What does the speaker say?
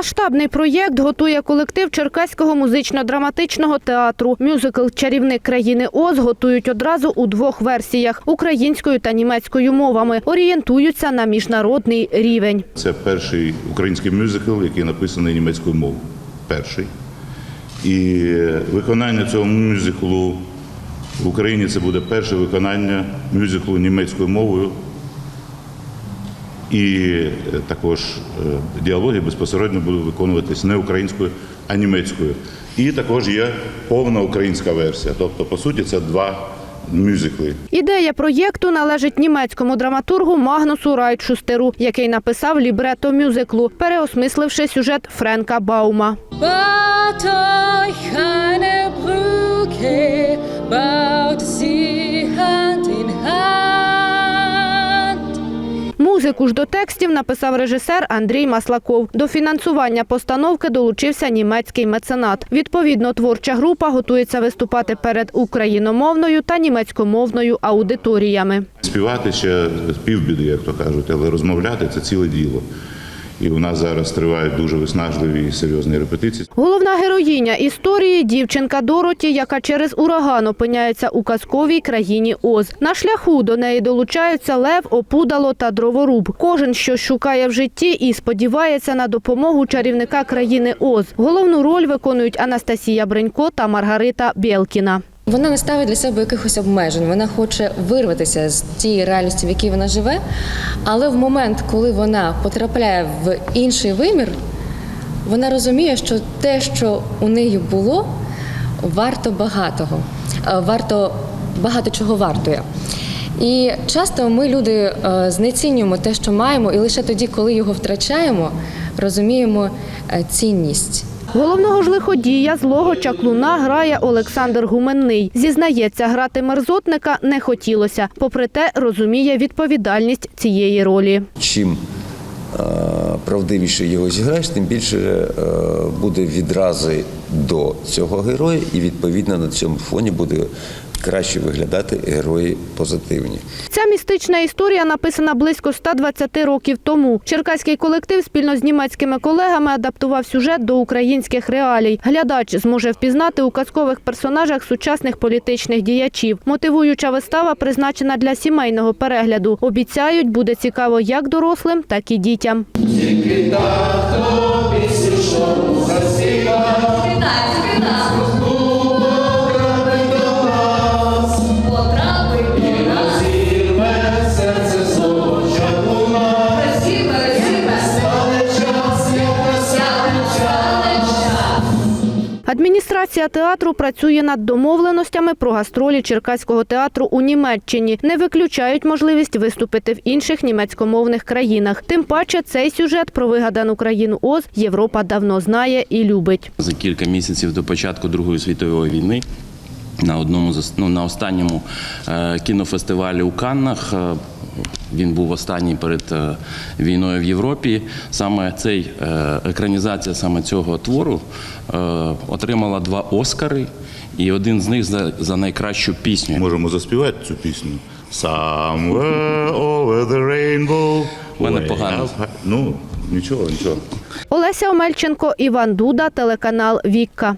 Масштабний проєкт готує колектив Черкаського музично-драматичного театру. Мюзикл Чарівник країни Оз готують одразу у двох версіях українською та німецькою мовами. Орієнтуються на міжнародний рівень. Це перший український мюзикл, який написаний німецькою мовою. Перший. І виконання цього мюзиклу в Україні це буде перше виконання мюзиклу німецькою мовою. І е, також е, діалоги безпосередньо будуть виконуватись не українською, а німецькою. І також є повна українська версія. Тобто, по суті, це два мюзикли. Ідея проєкту належить німецькому драматургу Магнусу Райтшустеру, який написав лібрето мюзиклу, переосмисливши сюжет Френка Баума. Музику ж до текстів написав режисер Андрій Маслаков. До фінансування постановки долучився німецький меценат. Відповідно, творча група готується виступати перед україномовною та німецькомовною аудиторіями. Співати ще півбіди, як то кажуть, але розмовляти це ціле діло. І у нас зараз тривають дуже виснажливі і серйозні репетиції. Головна героїня історії дівчинка Дороті, яка через ураган опиняється у казковій країні Оз. На шляху до неї долучаються лев, опудало та дроворуб. Кожен щось шукає в житті і сподівається на допомогу чарівника країни Оз. Головну роль виконують Анастасія Бринько та Маргарита Бєлкіна. Вона не ставить для себе якихось обмежень. Вона хоче вирватися з тієї реальності, в якій вона живе. Але в момент, коли вона потрапляє в інший вимір, вона розуміє, що те, що у неї було, варто багатого, е, варто багато чого вартує. І часто ми, люди, е, знецінюємо те, що маємо, і лише тоді, коли його втрачаємо, розуміємо е, цінність. Головного ж лиходія злого чаклуна грає Олександр Гуменний. Зізнається, грати мерзотника не хотілося. Попри те, розуміє відповідальність цієї ролі. чим правдивіше його зіграєш, тим більше е, буде відрази до цього героя, і відповідно на цьому фоні буде краще виглядати герої позитивні. Ця містична історія написана близько 120 років тому. Черкаський колектив спільно з німецькими колегами адаптував сюжет до українських реалій. Глядач зможе впізнати у казкових персонажах сучасних політичних діячів. Мотивуюча вистава призначена для сімейного перегляду. Обіцяють, буде цікаво як дорослим, так і дітям. Адміністрація театру працює над домовленостями про гастролі Черкаського театру у Німеччині. Не виключають можливість виступити в інших німецькомовних країнах. Тим паче цей сюжет про вигадану країну Оз Європа давно знає і любить. За кілька місяців до початку Другої світової війни на одному ну, на останньому е, кінофестивалі у Каннах. Він був останній перед е, війною в Європі. Саме цей е, екранізація саме цього твору е, отримала два Оскари, і один з них за, за найкращу пісню. Можемо заспівати цю пісню. Somewhere over the rainbow. В мене погано. Ну, нічого, нічого. Олеся Омельченко, Іван Дуда, телеканал Вікка.